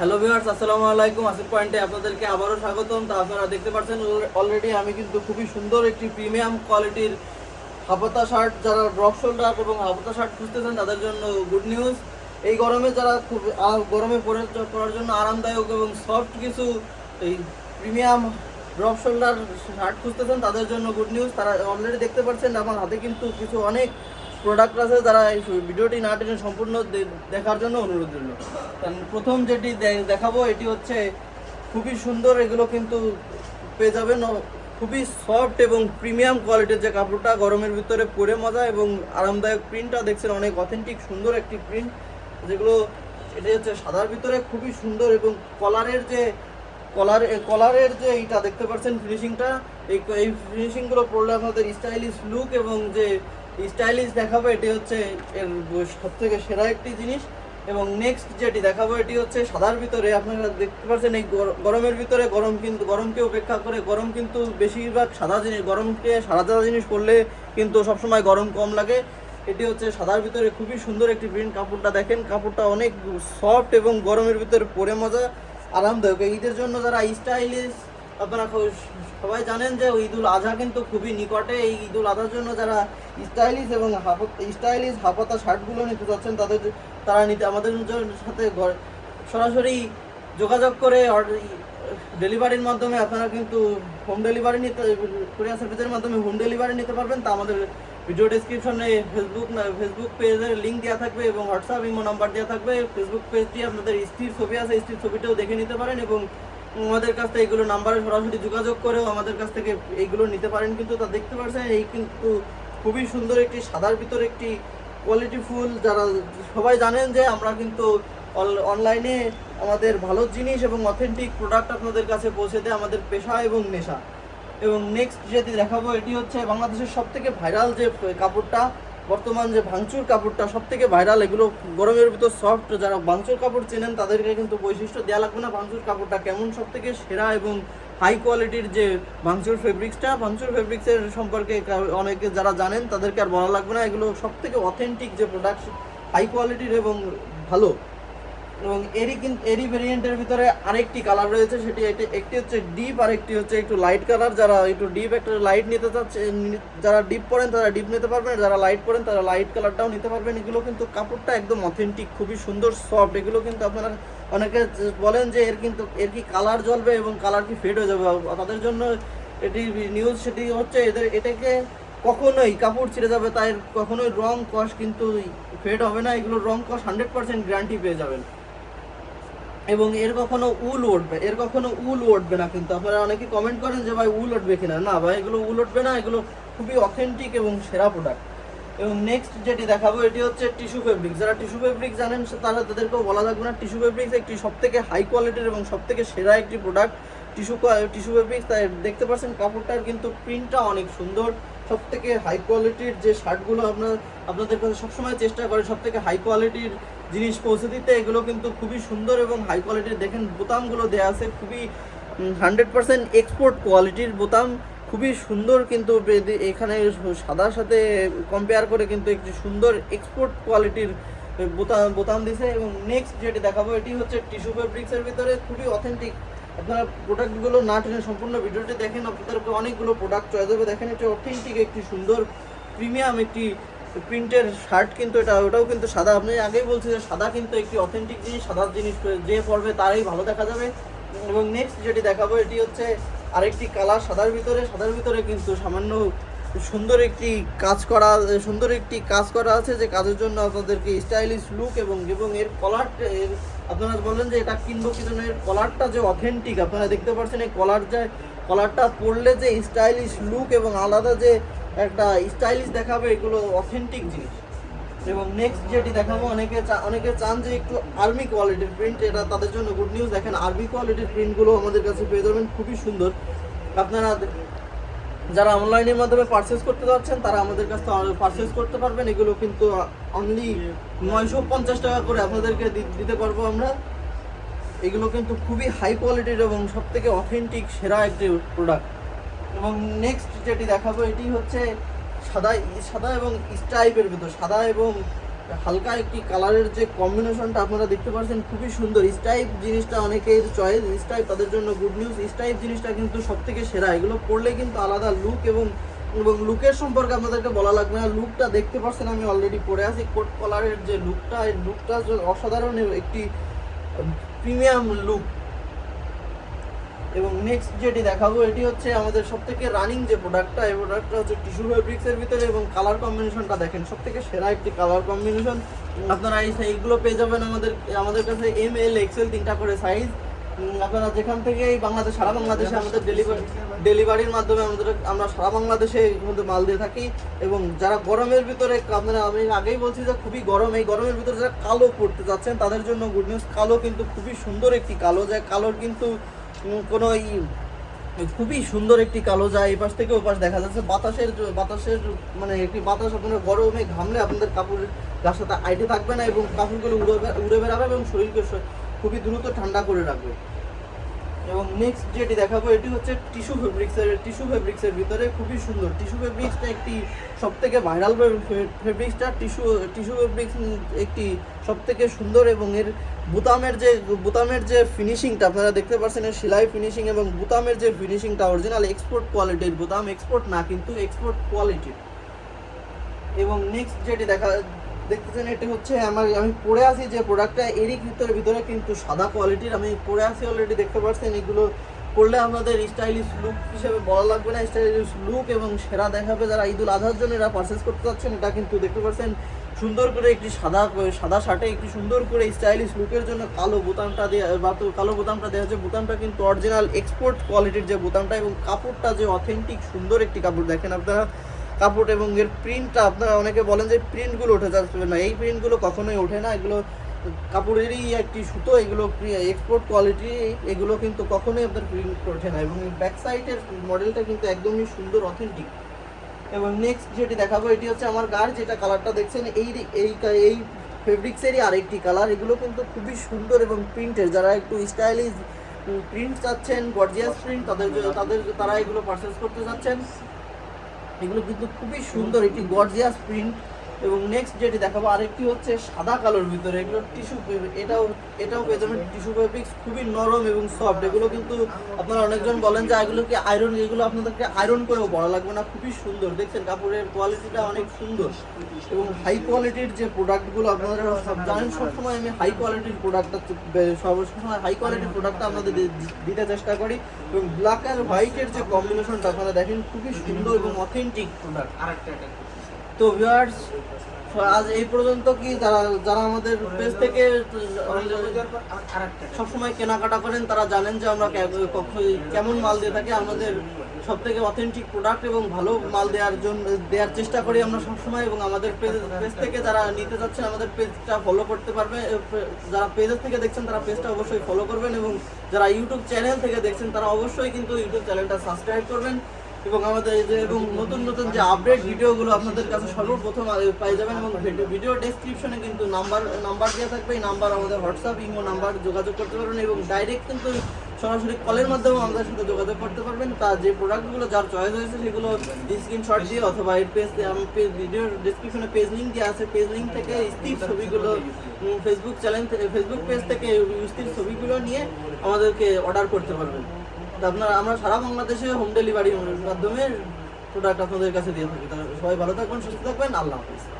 Hello viewers আসসালামু আলাইকুম। আসিফ পয়েন্টে আপনাদেরকে আবারও স্বাগতম। তা আপনারা দেখতে পাচ্ছেন অলরেডি আমি কিন্তু খুবই সুন্দর একটি প্রিমিয়াম কোয়ালিটির হাফতা শার্ট যারা ড্রপ শোল্ডার এবং হাফতা শার্ট খুঁজতেছেন, তাদের জন্য গুড নিউজ এই গরমে যারা খুব গরমে পরে পরার জন্য আরামদায়ক এবং সফট কিছু এই প্রিমিয়াম ড্রপ শোল্ডার শার্ট খুঁজতেছেন, তাদের জন্য গুড নিউজ তারা অলরেডি দেখতে পাচ্ছেন, আমার হাতে কিন্তু কিছু অনেক প্রোডাক্ট আছে যারা এই ভিডিওটি না টেনে সম্পূর্ণ দেখার জন্য অনুরোধ রইল। কারণ প্রথম যেটি দেখাবো, এটি হচ্ছে খুবই সুন্দর, এগুলো কিন্তু পেয়ে যাবেন। খুবই সফট এবং প্রিমিয়াম কোয়ালিটির যে কাপড়টা, গরমের ভিতরে পরে মজা এবং আরামদায়ক প্রিন্টটা দেখছেন, অনেক অথেন্টিক সুন্দর একটি প্রিন্ট যেগুলো, এটি হচ্ছে সাদার ভিতরে খুবই সুন্দর এবং কলারের যে কলার কলারের যে এইটা দেখতে পাচ্ছেন ফিনিশিংটা এই এই ফিনিশিংগুলো পড়লে আপনাদের স্টাইলিশ লুক এবং যে স্টাইলিশ দেখাবো, এটি হচ্ছে এর সব থেকে সেরা একটি জিনিস। এবং নেক্সট যেটি দেখাবো, এটি হচ্ছে সাদার ভিতরে। আপনারা দেখতে পাচ্ছেন এই গর- গরমের ভিতরে গরম কিন্তু, গরমকে উপেক্ষা করে গরম কিন্তু বেশিরভাগ সাদা জিনিস, গরমকে সাদা সাদা জিনিস পরলে কিন্তু সবসময় গরম কম লাগে। এটি হচ্ছে সাদার ভিতরে খুবই সুন্দর একটি প্রিন্ট কাপড়টা। দেখেন কাপড়টা অনেক সফট এবং গরমের ভিতরে পরে মজা। আরামদায়ক। ঈদের জন্য যারা স্টাইলিশ, আপনারা সবাই জানেন যে ঈদুল আজহা কিন্তু খুবই নিকটে। এই ঈদুল আজহার জন্য যারা স্টাইলিশ এবং স্টাইলিশ হাফাতা শার্টগুলো নিতে চাচ্ছেন তাদের তারা নিতে আমাদের সাথে সরাসরি যোগাযোগ করে ডেলিভারির মাধ্যমে আপনারা কিন্তু হোম ডেলিভারি নিতে কুরিয়ার সার্ভিসের মাধ্যমে হোম ডেলিভারি নিতে পারবেন। তা আমাদের ভিডিও ডেসক্রিপশনে ফেসবুক ফেসবুক পেজের লিঙ্ক দেওয়া থাকবে এবং হোয়াটসঅ্যাপ ইমো নাম্বার দেওয়া থাকবে। ফেসবুক পেজটি আপনাদের স্ত্রীর ছবি আছে, স্ত্রীর ছবিটাও দেখে নিতে পারেন এবং আমাদের কাছ থেকে এগুলো নাম্বারে সরাসরি যোগাযোগ করেও আমাদের কাছ থেকে এইগুলো নিতে পারেন। কিন্তু তা দেখতে পাচ্ছেন এই কিন্তু খুবই সুন্দর একটি সাদার ভিতর একটি কোয়ালিটি ফুল। যারা সবাই জানেন যে আমরা কিন্তু অনলাইনে আমাদের ভালো জিনিস এবং অথেন্টিক প্রোডাক্ট আপনাদের কাছে পৌঁছে দেয় আমাদের পেশা এবং নেশা। এবং নেক্সট যেটি দেখাবো, এটি হচ্ছে বাংলাদেশের সব থেকে ভাইরাল যে কাপড়টা, বর্তমান যে ভাঙচুর কাপড়টা সব থেকে ভাইরাল এগুলো গরমের ভিতর সফট যারা ভাঙচুর কাপড় চেনেন, তাদেরকে কিন্তু বৈশিষ্ট্য দেওয়া লাগবে না ভাঙচুর কাপড়টা কেমন সব থেকে সেরা এবং হাই কোয়ালিটির যে ভাঙচুর ফেব্রিক্সটা ভাঙচুর ফেব্রিক্সের সম্পর্কে অনেকে যারা জানেন, তাদেরকে আর বলা লাগবে না। এগুলো সব থেকে অথেন্টিক যে প্রোডাক্ট হাই কোয়ালিটির এবং ভালো। এবং এরই কিন্তু এরই ভেরিয়েন্টের ভিতরে আরেকটি কালার রয়েছে, সেটি একটি- হচ্ছে ডিপ আর একটি হচ্ছে একটু লাইট কালার যারা একটু ডিপ একটা লাইট নিতে চাচ্ছে যারা ডিপ পরেন তারা ডিপ নিতে পারবেন, যারা লাইট পরেন তারা লাইট কালারটাও নিতে পারবেন। এগুলো কিন্তু কাপড়টা একদম অথেন্টিক খুবই সুন্দর সফট এগুলো কিন্তু আপনারা অনেকে বলেন যে এর কিন্তু, এর কি কালার জ্বলবে এবং কালার কি ফেড হয়ে যাবে। তাদের জন্য এটি নিউজ সেটি হচ্ছে এদের, এটাকে কখনোই কাপড় ছিঁড়ে যাবে তাই কখনোই রং কস কিন্তু ফেড হবে না। এগুলো রং কস হান্ড্রেড পার্সেন্ট গ্যারান্টি পেয়ে যাবেন। এবং এর কখনো উল উঠবে, এর কখনো উল উঠবে না কিন্তু। আপনারা অনেকে কমেন্ট করেন যে, ভাই, উল উঠবে কিনা? না, ভাই, এগুলো উল উঠবে না, এগুলো খুবই অথেন্টিক এবং সেরা প্রোডাক্ট এবং নেক্সট যেটি দেখাবো, এটি হচ্ছে টিস্যু ফেব্রিক যারা টিস্যু ফেব্রিক জানেন, তারা তাদেরকেও বলা থাকবে না। টিস্যু ফেব্রিক্স একটি সব থেকে হাই কোয়ালিটির এবং সব থেকে সেরা একটি প্রোডাক্ট টিস্যু টিস্যু ফেব্রিক্স তাই দেখতে পাচ্ছেন কাপড়টার কিন্তু প্রিন্টটা অনেক সুন্দর। সব থেকে হাই কোয়ালিটির যে শার্টগুলো আপনার, আপনাদের কাছে সবসময় চেষ্টা করে সব থেকে হাই কোয়ালিটির জিনিস পৌঁছে দিতে, এগুলো কিন্তু খুবই সুন্দর এবং হাই কোয়ালিটির দেখেন বোতামগুলো দেওয়া আছে, খুবই হান্ড্রেড পার্সেন্ট এক্সপোর্ট কোয়ালিটির বোতাম। খুবই সুন্দর কিন্তু এখানে সাদার সাথে কম্পেয়ার করে কিন্তু একটি সুন্দর এক্সপোর্ট কোয়ালিটির বোতাম বোতাম দিছে। এবং নেক্সট যেটি দেখাবো, এটি হচ্ছে টিস্যু ফেব্রিক্সের ভিতরে। খুবই অথেন্টিক আপনারা প্রোডাক্টগুলো না টেনে সম্পূর্ণ ভিডিওটি দেখেন। আপনাদেরকে অনেকগুলো প্রোডাক্ট চয়েস হবে। দেখেন, এটি অথেন্টিক একটি সুন্দর প্রিমিয়াম একটি প্রিন্টের শার্ট কিন্তু এটা, ওটাও কিন্তু সাদা। আপনি আগেই বলছি যে সাদা কিন্তু একটি অথেন্টিক জিনিস, সাদা জিনিস যে পড়বে তারই ভালো দেখা যাবে। এবং নেক্সট যেটি দেখাবো, এটি হচ্ছে আরেকটি কালার সাদার ভিতরে। সাদার ভিতরে কিন্তু সামান্য সুন্দর একটি কাজ করা, সুন্দর একটি কাজ করা আছে যে কাজের জন্য আপনাদেরকে স্টাইলিশ লুক এবং এবং এর কলার আপনারা বললেন যে এটা কিনবো কিন্তু এর কলারটা যে অথেন্টিক আপনারা দেখতে পাচ্ছেন এই কলার যে কলারটা পরলে যে স্টাইলিশ লুক এবং আলাদা যে একটা স্টাইলিশ দেখাবে, এগুলো অথেন্টিক জিনিস। এবং নেক্সট যেটি দেখাবো, অনেকে অনেকে চান যে একটু আর্মি কোয়ালিটির প্রিন্ট এটা তাদের জন্য গুড নিউজ দেখেন আর্মি কোয়ালিটির প্রিন্টগুলো আমাদের কাছে পেয়ে যাবেন, খুবই সুন্দর। আপনারা যারা অনলাইনের মাধ্যমে পারচেস করতে যাচ্ছেন, তারা আমাদের কাছ থেকে পারচেস করতে পারবেন। এগুলো কিন্তু অনলি নয়শো পঞ্চাশ টাকা করে আপনাদেরকে দিতে পারব আমরা। এগুলো কিন্তু খুবই হাই কোয়ালিটির এবং সব থেকে অথেন্টিক সেরা একটি প্রোডাক্ট এবং নেক্সট যেটি দেখাবো, এটি হচ্ছে সাদা সাদা এবং স্ট্রাইপের ভিতর। সাদা এবং হালকা একটি কালারের যে কম্বিনেশনটা আপনারা দেখতে পাচ্ছেন, খুবই সুন্দর। স্টাইপ জিনিসটা অনেকের চয়েস স্টাইপ তাদের জন্য গুড নিউজ স্টাইপ জিনিসটা কিন্তু সব থেকে সেরা। এগুলো পড়লে কিন্তু আলাদা লুক এবং এবং লুকের সম্পর্কে আপনাদেরকে বলা লাগবে না। লুকটা দেখতে পাচ্ছেন, আমি অলরেডি পরে আছি। কোট কলারের যে লুকটা এই লুকটা অসাধারণ একটি প্রিমিয়াম লুক এবং নেক্সট যেটি দেখাবো এটি হচ্ছে আমাদের সব থেকে রানিং যে প্রোডাক্টটা এই প্রোডাক্টটা হচ্ছে টিস্যু ফেব্রিক্সের ভিতরে এবং কালার কম্বিনেশনটা দেখেন সব থেকে সেরা একটি কালার কম্বিনেশন আপনারা এই এইগুলো পেয়ে যাবেন আমাদের আমাদের কাছে এম এল এক্সেল তিনটা করে সাইজ আপনারা যেখান থেকে এই বাংলাদেশ সারা বাংলাদেশে আমাদের ডেলিভারি ডেলিভারির মাধ্যমে আমাদের আমরা সারা বাংলাদেশে মধ্যে মাল দিয়ে থাকি। এবং যারা গরমের ভিতরে আপনারা আমি আগেই বলছি যে খুবই গরম এই গরমের ভিতরে যারা কালো পড়তে যাচ্ছেন তাদের জন্য গুড নিউজ কালো কিন্তু খুবই সুন্দর একটি কালো যায় কালোর কিন্তু কোনো খুবই সুন্দর একটি কালো যায়। এপাশ পাশ থেকে ওপাশ দেখা যাচ্ছে। বাতাসের বাতাসের মানে একটি বাতাস আপনার গরমে ঘামলে আপনাদের কাপড়ের গার সাথে আইটে থাকবে না এবং কাপড়গুলো উড়ে উড়ে বেড়াবে এবং শরীরকে খুবই দ্রুত ঠান্ডা করে রাখবে। এবং নেক্সট যেটি দেখাবো, এটি হচ্ছে টিস্যু ফেব্রিক্সের টিস্যু ফেব্রিক্সের ভিতরে খুবই সুন্দর। টিস্যু ফেব্রিক্সটা একটি সব থেকে ভাইরাল ফেব্রিক্সটা টিস্যু টিস্যু ফেব্রিক্স একটি সব থেকে সুন্দর এবং এর বুতামের যে বুতামের যে ফিনিশিংটা আপনারা দেখতে পাচ্ছেন এর সেলাই ফিনিশিং এবং বুতামের যে ফিনিশিংটা অরিজিনাল এক্সপোর্ট কোয়ালিটির বুতাম এক্সপোর্ট না, কিন্তু এক্সপোর্ট কোয়ালিটির এবং নেক্সট যেটি দেখা দেখতেছেন এটি হচ্ছে আমার, আমি পরে আছি যে প্রোডাক্টটা এরই ভিতরে ভিতরে কিন্তু সাদা কোয়ালিটির আমি পরে আছি অলরেডি দেখতে পাচ্ছেন, এগুলো করলে আমাদের স্টাইলিশ লুক হিসেবে বলা লাগবে না স্টাইলিশ লুক এবং সেরা দেখাবে যারা ঈদুল আজহার জন্য এরা পারচেস করতে চাচ্ছেন, এটা কিন্তু দেখতে পাচ্ছেন, সুন্দর করে একটি সাদা সাদা শার্টে একটি সুন্দর করে স্টাইলিশ লুকের জন্য কালো বোতামটা দেওয়া বা কালো বোতামটা দেওয়া হচ্ছে বোতামটা কিন্তু অরিজিনাল এক্সপোর্ট কোয়ালিটির যে বোতামটা এবং কাপড়টা যে অথেন্টিক সুন্দর একটি কাপড়, দেখেন আপনারা কাপড় এবং এর প্রিন্টটা আপনারা অনেকে বলেন যে প্রিন্টগুলো উঠে যাচ্ছে না, এই প্রিন্টগুলো কখনোই ওঠে না, এগুলো কাপড়েরই একটি সুতো, এগুলো এক্সপোর্ট কোয়ালিটি এগুলো কিন্তু কখনোই আপনার প্রিন্ট ওঠে না এবং ব্যাক সাইডের মডেলটা কিন্তু একদমই সুন্দর অথেন্টিক এবং নেক্সট যেটি দেখাবো, এটি হচ্ছে আমার গার, যেটা কালারটা দেখছেন, এই এই এই ফেব্রিক্সেরই আরেকটি কালার এগুলো কিন্তু খুবই সুন্দর এবং প্রিন্টের যারা একটু স্টাইলিশ প্রিন্ট চাচ্ছেন গর্জিয়াস প্রিন্ট তাদের তাদের, তারা এগুলো পারচেস করতে চাচ্ছেন। এগুলো কিন্তু খুবই সুন্দর একটি গর্জিয়াস প্রিন্ট এবং নেক্সট যেটি দেখাবো, আরেকটি হচ্ছে সাদা কালোর ভিতরে। এগুলো টিস্যু এটাও এটাও পেয়ে যাবেন। টিস্যু ফেব্রিক্স খুবই নরম এবং সফট এগুলো কিন্তু আপনারা অনেকজন বলেন যে এগুলো কি আয়রন এগুলো আপনাদেরকে আয়রন করেও বড় লাগবে না। খুবই সুন্দর। দেখছেন, কাপড়ের কোয়ালিটিটা অনেক সুন্দর। এবং হাই কোয়ালিটির যে প্রোডাক্টগুলো আপনারা জানেন, সবসময় আমি হাই কোয়ালিটির প্রোডাক্টটা সবসময় হাই কোয়ালিটির প্রোডাক্টটা আপনাদের দিতে চেষ্টা করি। এবং ব্ল্যাক আর হোয়াইটের যে কম্বিনেশনটা আপনারা দেখেন, খুবই সুন্দর এবং অথেন্টিক প্রোডাক্ট তো ভিউয়ার্স আজ এই পর্যন্ত কি যারা যারা আমাদের পেজ থেকে, সবসময় কেনাকাটা করেন, তারা জানেন যে আমরা কেমন মাল দিয়ে থাকি। আমাদের সব থেকে অথেন্টিক প্রোডাক্ট এবং ভালো মাল দেওয়ার জন্য, দেওয়ার চেষ্টা করি আমরা সবসময় এবং আমাদের পেজ পেজ থেকে যারা নিতে যাচ্ছেন, আমাদের পেজটা ফলো করতে পারবে। যারা পেজের থেকে দেখছেন, তারা পেজটা অবশ্যই ফলো করবেন এবং যারা ইউটিউব চ্যানেল থেকে দেখছেন, তারা অবশ্যই কিন্তু ইউটিউব চ্যানেলটা সাবস্ক্রাইব করবেন। এবং আমাদের এই যে এবং নতুন নতুন যে আপডেট ভিডিওগুলো আপনাদের কাছে সর্বপ্রথম পেয়ে যাবেন এবং ভিডিও- ডেসক্রিপশনে কিন্তু নাম্বার নাম্বার দেওয়া থাকবে। এই নাম্বার আমাদের হোয়াটসঅ্যাপ ইমো নাম্বার যোগাযোগ করতে পারবেন এবং ডাইরেক্ট কিন্তু সরাসরি কলের মাধ্যমে আমাদের সাথে যোগাযোগ করতে পারবেন। তা যে প্রোডাক্টগুলো যার চয়েস হয়েছে সেগুলো স্ক্রিনশট দিয়ে অথবা এর পেজ পেজ ভিডিও ডেসক্রিপশনে পেজ লিঙ্ক দেওয়া আছে। পেজ লিঙ্ক থেকে স্থির ছবিগুলো ফেসবুক চ্যানেল ফেসবুক পেজ থেকে স্থির ছবিগুলো নিয়ে আমাদেরকে অর্ডার করতে পারবেন। আপনার, আমরা সারা বাংলাদেশে হোম ডেলিভারির মাধ্যমে প্রোডাক্ট আপনাদের কাছে দিয়ে থাকি। সবাই ভালো থাকবেন, সুস্থ থাকবেন। আল্লাহ হাফিজ।